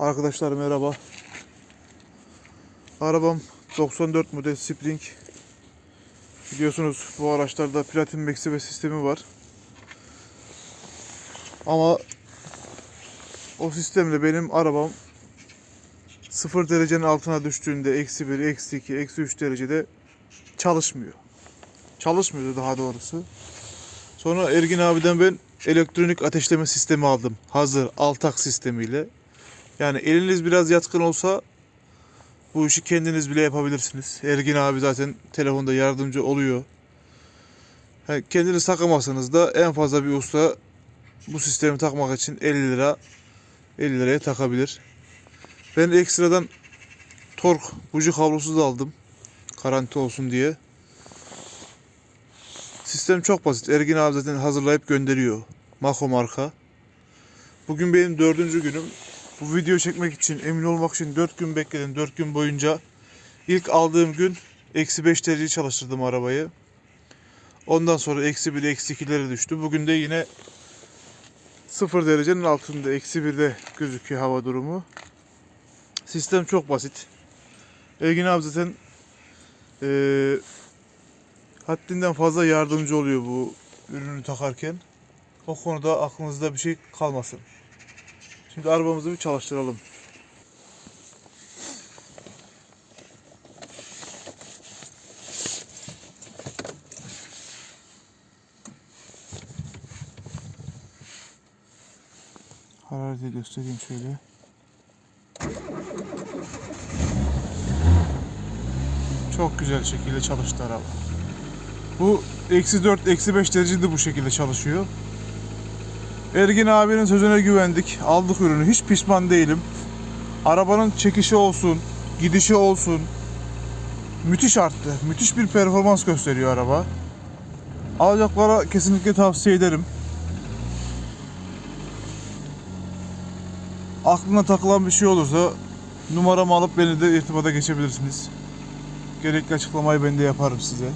Arkadaşlar merhaba. Arabam 94 model Spring. Biliyorsunuz bu araçlarda platin meksibe sistemi var. Ama o sistemle benim arabam 0 derecenin altına düştüğünde eksi 1, eksi 2, eksi 3 derecede çalışmıyor. Çalışmıyordu daha doğrusu. Sonra Ergin abiden ben elektronik ateşleme sistemi aldım. Hazır altak sistemiyle. Yani eliniz biraz yatkın olsa bu işi kendiniz bile yapabilirsiniz. Ergin abi zaten telefonda yardımcı oluyor. Ha, kendiniz takamazsanız da en fazla bir usta bu sistemi takmak için 50 lira 50 liraya takabilir. Ben ekstradan tork buji kablosu da aldım. Garanti olsun diye. Sistem çok basit. Ergin abi zaten hazırlayıp gönderiyor. Mako marka. Bugün benim dördüncü günüm. Bu video çekmek için, emin olmak için 4 gün bekledim. 4 gün boyunca. İlk aldığım gün eksi 5 derece çalıştırdım arabayı. Ondan sonra eksi 1, eksi 2'lere düştü. Bugün de yine 0 derecenin altında, eksi 1'de gözüküyor hava durumu. Sistem çok basit. Ergin abi zaten eee haddinden fazla yardımcı oluyor bu ürünü takarken. O konuda aklınızda bir şey kalmasın. Şimdi arabamızı bir çalıştıralım. Harareti göstereyim şöyle. Çok güzel şekilde çalıştı araba. Bu eksi 4, eksi 5 derecede bu şekilde çalışıyor. Ergin abinin sözüne güvendik. Aldık ürünü. Hiç pişman değilim. Arabanın çekişi olsun, gidişi olsun. Müthiş arttı. Müthiş bir performans gösteriyor araba. Alacaklara kesinlikle tavsiye ederim. Aklına takılan bir şey olursa numaramı alıp beni de irtibata geçebilirsiniz. Gerekli açıklamayı ben de yaparım size.